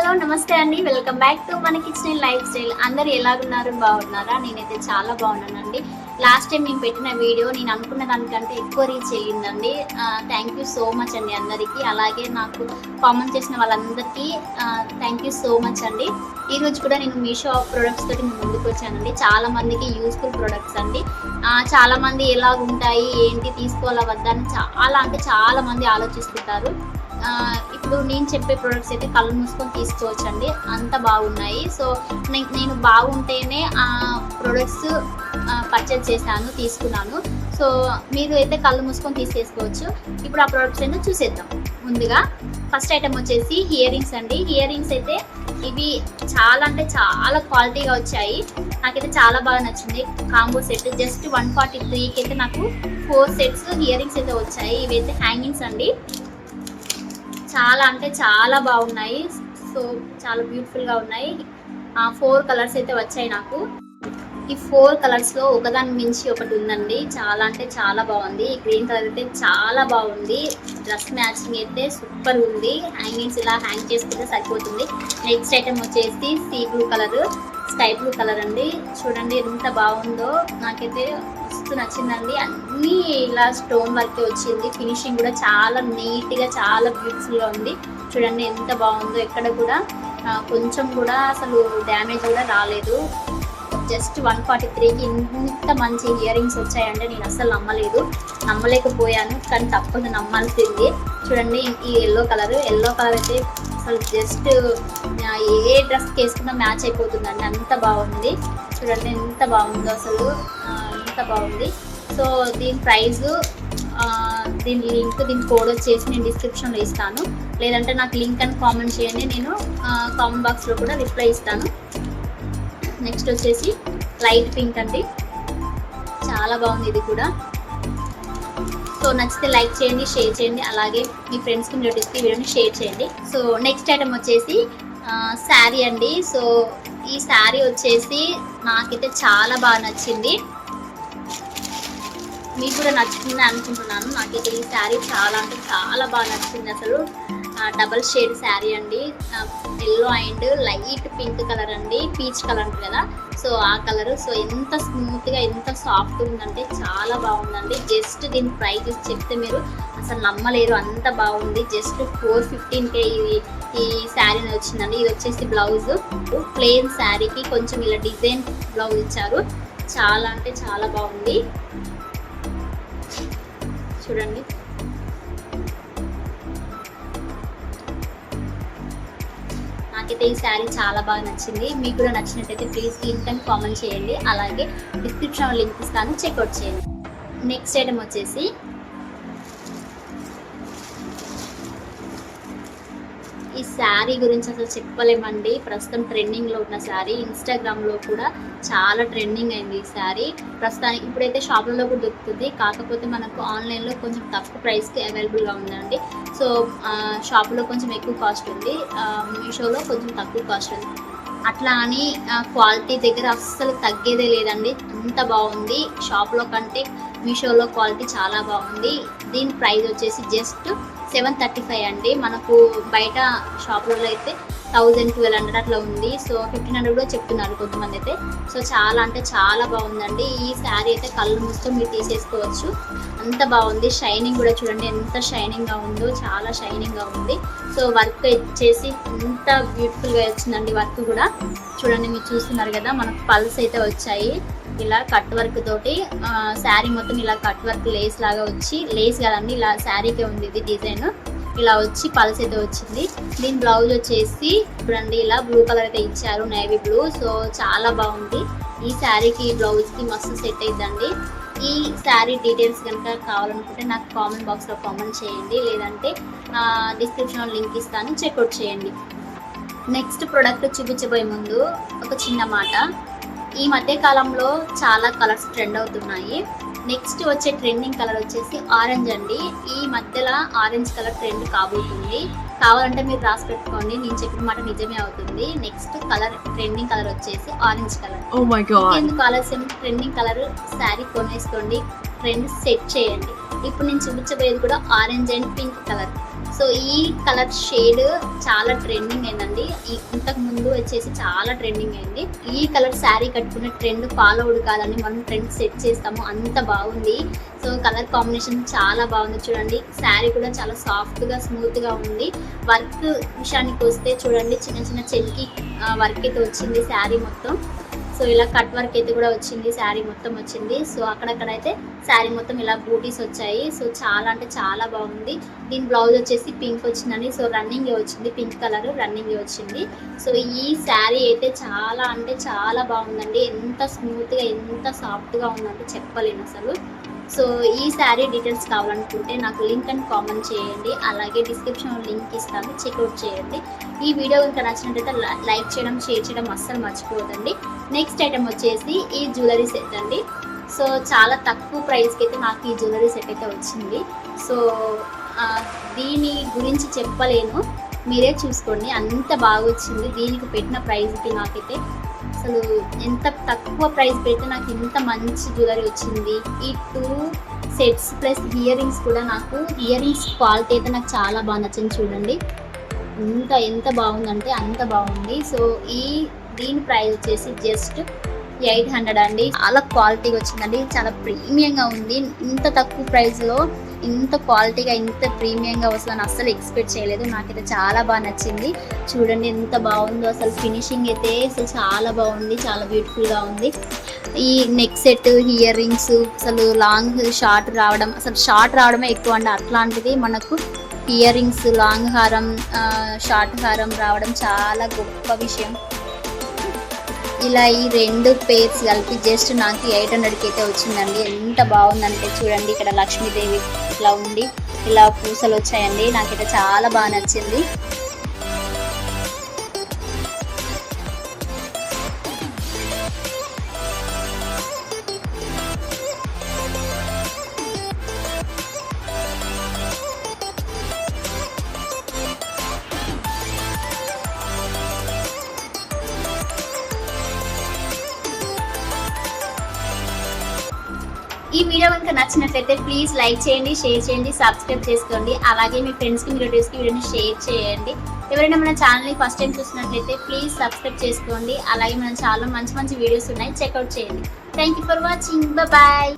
Hello నమస్తే అండి. Welcome back to మన కిచెన్ లైఫ్ స్టైల్ అందరు ఎలాగున్నారు? బాగున్నారా? నేనైతే చాలా బాగున్నానండి. లాస్ట్ టైం నేను పెట్టిన వీడియో నేను అనుకున్న దానికంటే ఎక్కువ రీచ్ అయ్యిందండి థ్యాంక్ యూ సో మచ్ అండి అందరికీ. అలాగే నాకు కామెంట్ చేసిన వాళ్ళందరికీ థ్యాంక్ యూ సో మచ్ అండి. ఈరోజు కూడా నేను మీషో ప్రొడక్ట్స్ తోటి ముందుకు వచ్చానండి. చాలా మందికి యూస్ఫుల్ ప్రొడక్ట్స్ అండి. చాలామంది చాలా మంది ఎలా ఉంటాయి ఏంటి తీసుకోవాలా వద్దా అని చాలా అంటే చాలా మంది ఆలోచిస్తుంటారు. ఇప్పుడు నేను చెప్పే ప్రొడక్ట్స్ అయితే కళ్ళు మూసుకొని తీసుకోవచ్చు అండి అంత బాగున్నాయి. సో నేను బాగుంటేనే ఆ ప్రొడక్ట్స్ పర్చేజ్ చేశాను తీసుకున్నాను. సో మీరు అయితే కళ్ళు మూసుకొని తీసేసుకోవచ్చు. ఇప్పుడు ఆ ప్రొడక్ట్స్ అయితే చూసేద్దాం. ముందుగా ఫస్ట్ ఐటమ్ వచ్చేసి ఇయర్ రింగ్స్ అండి. ఇయర్ రింగ్స్ అయితే ఇవి చాలా అంటే చాలా క్వాలిటీగా వచ్చాయి. నాకైతే చాలా బాగా నచ్చింది. Combo set just one forty త్రీకి అయితే నాకు ఫోర్ సెట్స్ ఇయర్ రింగ్స్ అయితే వచ్చాయి. ఇవైతే హ్యాంగింగ్స్ అండి. చాలా అంటే చాలా బాగున్నాయి. సో చాలా బ్యూటిఫుల్గా ఉన్నాయి. ఫోర్ కలర్స్ అయితే వచ్చాయి నాకు. ఈ ఫోర్ కలర్స్లో ఒకదాని మించి ఒకటి ఉందండి. చాలా అంటే చాలా బాగుంది. ఈ గ్రీన్ కలర్ అయితే చాలా బాగుంది. డ్రెస్ మ్యాచింగ్ అయితే సూపర్ ఉంది. హ్యాంగింగ్స్ ఇలా హ్యాంగ్ చేసుకుంటే సరిపోతుంది. నెక్స్ట్ ఐటమ్ వచ్చేసి sea blue colour sky blue colour అండి. చూడండి ఎంత బాగుందో. నాకైతే మస్తు నచ్చిందండి. అన్నీ ఇలా స్టోన్ వర్క్ వచ్చింది. ఫినిషింగ్ కూడా చాలా నీట్గా చాలా బ్యూటిఫుల్గా ఉంది. చూడండి ఎంత బాగుందో ఎక్కడ కూడా. కొంచెం కూడా అసలు డ్యామేజ్ కూడా రాలేదు. జస్ట్ వన్ ఫార్టీ త్రీకి ఇంత మంచి ఇయర్ రింగ్స్ వచ్చాయంటే నేను అసలు నమ్మలేదు. నమ్మలేకపోయాను కానీ తప్పదు నమ్మాల్సింది. చూడండి ఈ ఎల్లో కలర్. ఎల్లో కలర్ అయితే అసలు జస్ట్ ఏ డ్రెస్కి వేసుకున్నా మ్యాచ్ అయిపోతుందండి. అంత బాగుంది. చూడండి ఎంత బాగుందో అసలు. ఎంత బాగుంది. సో దీని ప్రైస్ దీని లింక్ దీని కోడ్ వచ్చేసి నేను డిస్క్రిప్షన్లో ఇస్తాను. లేదంటే నాకు లింక్ అని కామెంట్ చేయండి. నేను కామెంట్ బాక్స్లో కూడా రిప్లై ఇస్తాను. నెక్స్ట్ వచ్చేసి లైట్ పింక్ అండి. చాలా బాగుంది ఇది కూడా. సో నచ్చితే లైక్ చేయండి షేర్ చేయండి. అలాగే మీ ఫ్రెండ్స్కి రిలేటివ్స్కి వీడియోని షేర్ చేయండి. సో నెక్స్ట్ ఐటమ్ వచ్చేసి శారీ అండి. సో ఈ శారీ వచ్చేసి నాకైతే చాలా బాగా నచ్చింది. మీకు కూడా నచ్చుతుంది అనుకుంటున్నాను. నాకైతే ఈ శారీ చాలా అంటే చాలా బాగా నచ్చింది అసలు. డబల్ షేడ్ శారీ అండి. Yellow and light pink colour అండి పీచ్ కలర్ అంటారు కదా. సో ఆ కలర్ సో ఎంత స్మూత్గా ఎంత సాఫ్ట్ ఉందంటే చాలా బాగుందండి. జస్ట్ దీని ప్రైస్ చెప్తే మీరు అసలు నమ్మలేరు అంత బాగుంది. జస్ట్ ఫోర్ ఫిఫ్టీన్కే ఇది ఈ శారీ వచ్చిందండి ఇది వచ్చేసి బ్లౌజ్. ప్లెయిన్ శారీకి కొంచెం ఇలా డిజైన్ బ్లౌజ్ ఇచ్చారు. చాలా అంటే చాలా బాగుంది. చూడండి. నాకైతే ఈ శారీ చాలా బాగా నచ్చింది. మీకు కూడా నచ్చినట్టయితే ప్లీజ్ లింక్ అని కామెంట్ చేయండి. అలాగే డిస్క్రిప్షన్ లింక్ ఇస్తాను. చెక్అవుట్ చేయండి. నెక్స్ట్ ఐటమ్ వచ్చేసి ఈ శారీ గురించి అసలు చెప్పలేమండి. ప్రస్తుతం ట్రెండింగ్లో ఉన్న శారీ. ఇన్స్టాగ్రామ్లో కూడా చాలా ట్రెండింగ్ అయింది ఈ శారీ. ప్రస్తుతానికి ఇప్పుడైతే షాపులలో కూడా దొరుకుతుంది. కాకపోతే మనకు ఆన్లైన్లో కొంచెం తక్కువ ప్రైస్కి అవైలబుల్గా ఉందండి. సో షాపులో కొంచెం ఎక్కువ కాస్ట్ ఉంది. మీషోలో కొంచెం తక్కువ కాస్ట్ ఉంది. అట్లా అని క్వాలిటీ దగ్గర అస్సలు తగ్గేదే లేదండి. అంత బాగుంది. షాప్లో కంటే మీషోలో క్వాలిటీ చాలా బాగుంది. దీని ప్రైస్ వచ్చేసి జస్ట్ సెవెన్ థర్టీ ఫైవ్ అండి. మనకు బయట షాపులలో అయితే థౌజండ్ ట్వెల్వ్ హండ్రెడ్ అట్లా ఉంది. సో ఫిఫ్టీన్ హండ్రెడ్ కూడా చెప్తున్నారు కొంతమంది అయితే సో చాలా అంటే చాలా బాగుందండి. ఈ శారీ అయితే కళ్ళు మూసుకొని మీరు తీసేసుకోవచ్చు. అంత బాగుంది. షైనింగ్ కూడా చూడండి ఎంత షైనింగ్గా ఉందో చాలా షైనింగ్గా ఉంది. సో వర్క్ వచ్చేసి ఎంత బ్యూటిఫుల్గా వచ్చిందండి వర్క్ కూడా. చూడండి మీరు చూస్తున్నారు కదా మనకు పల్స్ అయితే వచ్చాయి. ఇలా కట్ వర్క్ తోటి శారీ మొత్తం ఇలా కట్ వర్క్ లేస్ లాగా వచ్చి లేస్ కదండి ఇలా శారీకే ఉంది ఇది డిజైన్. ఇలా వచ్చి పల్స్ అయితే వచ్చింది. దీని బ్లౌజ్ వచ్చేసి చూడండి ఇలా బ్లూ కలర్ అయితే ఇచ్చారు నేవీ బ్లూ సో చాలా బాగుంది. ఈ శారీకి బ్లౌజ్కి మస్తు సెట్ అయిద్దండి. ఈ శారీ డీటెయిల్స్ కనుక కావాలనుకుంటే నాకు కామెంట్ బాక్స్లో కామెంట్ చేయండి. లేదంటే డిస్క్రిప్షన్లో లింక్ ఇస్తాను. చెక్అవుట్ చేయండి. నెక్స్ట్ ప్రోడక్ట్ చూపించబోయే ముందు ఒక చిన్న మాట. ఈ మధ్య కాలంలో చాలా కలర్స్ ట్రెండ్ అవుతున్నాయి. నెక్స్ట్ వచ్చే ట్రెండింగ్ కలర్ వచ్చేసి ఆరెంజ్ అండి. ఈ మధ్యలో ఆరెంజ్ కలర్ ట్రెండ్ కాబోతుంది. కావాలంటే మీరు రాసి పెట్టుకోండి. నేను చెప్పిన మాట నిజమే అవుతుంది. నెక్స్ట్ కలర్ ట్రెండింగ్ కలర్ వచ్చేసి ఆరెంజ్ కలర్. Oh. ఎందుకు ఆలస్యం? ట్రెండింగ్ కలర్ శారీ కొనేసుకోండి. ట్రెండ్ సెట్ చేయండి. ఇప్పుడు నేను చూపించబోయేది కూడా orange and pink colour. So ఈ కలర్ షేడ్ చాలా ట్రెండింగ్ అయిందండి. ఇంతకు ముందు వచ్చేసి చాలా ట్రెండింగ్ అయింది. ఈ కలర్ శారీ కట్టుకునే ట్రెండ్ ఫాలో అవుడు కాదని మనం ట్రెండ్ సెట్ చేస్తాము. అంత బాగుంది. సో కలర్ కాంబినేషన్ చాలా బాగుంది. చూడండి శారీ కూడా చాలా సాఫ్ట్గా స్మూత్గా ఉంది. వర్క్ విషయానికి వస్తే చూడండి చిన్న చిన్న చెల్కి వర్క్ అయితే వచ్చింది శారీ మొత్తం. సో ఇలా కట్ వర్క్ అయితే కూడా వచ్చింది శారీ మొత్తం వచ్చింది. సో అక్కడక్కడ అయితే శారీ మొత్తం ఇలా బూటీస్ వచ్చాయి. సో చాలా అంటే చాలా బాగుంది. దీని బ్లౌజ్ వచ్చేసి పింక్ వచ్చిందని సో రన్నింగ్ వచ్చింది పింక్ కలర్ రన్నింగ్ వచ్చింది. సో ఈ శారీ అయితే చాలా అంటే చాలా బాగుందండి. ఎంత స్మూత్గా ఎంత సాఫ్ట్గా ఉందంటే చెప్పలేను అసలు. సో ఈ శారీ డీటెయిల్స్ కావాలనుకుంటే నాకు లింక్ అండ్ కామెంట్ చేయండి. అలాగే డిస్క్రిప్షన్ లింక్ ఇస్తాను. చెక్అవుట్ చేయండి. ఈ వీడియో కనుక నచ్చినట్లయితే లైక్ చేయడం షేర్ చేయడం అస్సలు మర్చిపోదండి నెక్స్ట్ ఐటమ్ వచ్చేసి ఈ జ్యువెలరీ సెట్ అండి. సో చాలా తక్కువ ప్రైస్కి అయితే నాకు ఈ జ్యువెలరీ సెట్ అయితే వచ్చింది. సో దీని గురించి చెప్పలేను. మీరే చూసుకోండి. అంత బాగా వచ్చింది. దీనికి పెట్టిన ప్రైస్కి నాకైతే అసలు ఎంత తక్కువ ప్రైస్ పెడితే నాకు ఇంత మంచి జ్యువెలరీ వచ్చింది. ఈ two sets plus earrings కూడా నాకు ఇయర్ రింగ్స్ క్వాలిటీ అయితే నాకు చాలా బాగా నచ్చింది చూడండి. ఎంత ఎంత బాగుందంటే అంత బాగుంది. సో ఈ దీని ప్రైస్ వచ్చేసి జస్ట్ ఎయిట్ హండ్రెడ్ అండి. చాలా క్వాలిటీగా వచ్చిందండి. చాలా ప్రీమియంగా ఉంది. ఇంత తక్కువ ప్రైస్లో ఇంత క్వాలిటీగా ఇంత ప్రీమియంగా వస్తుందని అస్సలు ఎక్స్పెక్ట్ చేయలేదు. నాకైతే చాలా బాగా నచ్చింది. చూడండి ఎంత బాగుందో అసలు ఫినిషింగ్ అయితే అసలు చాలా బాగుంది. చాలా బ్యూటిఫుల్గా ఉంది. ఈ నెక్ సెట్ ఇయర్ రింగ్స్ అసలు లాంగ్ షార్ట్ రావడం అసలు షార్ట్ రావడమే ఎక్కువ అండి. అట్లాంటిది మనకు ఇయర్ రింగ్స్ లాంగ్ హారం షార్ట్ హారం రావడం చాలా గొప్ప విషయం. ఇలా ఈ రెండు పేర్స్ కలిపి జస్ట్ నాకు ఎయిట్ హండ్రెడ్కి అయితే వచ్చిందండి. ఎంత బాగుందంటే చూడండి ఇక్కడ లక్ష్మీదేవి ఇట్లా ఉండి ఇలా పూసలు వచ్చాయండి. నాకైతే చాలా బాగా నచ్చింది. ఈ వీడియో కనుక నచ్చినట్లయితే ప్లీజ్ లైక్ చేయండి షేర్ చేయండి సబ్స్క్రైబ్ చేసుకోండి. అలాగే మీ ఫ్రెండ్స్కి మీ రిలేటివ్స్కి వీడియోని షేర్ చేయండి. ఎవరైనా మన ఛానల్ని ఫస్ట్ టైం చూసినట్లయితే ప్లీజ్ సబ్స్క్రైబ్ చేసుకోండి. అలాగే మన ఛానల్లో మంచి మంచి వీడియోస్ ఉన్నాయి. చెక్అవుట్ చేయండి. Thank you for watching bye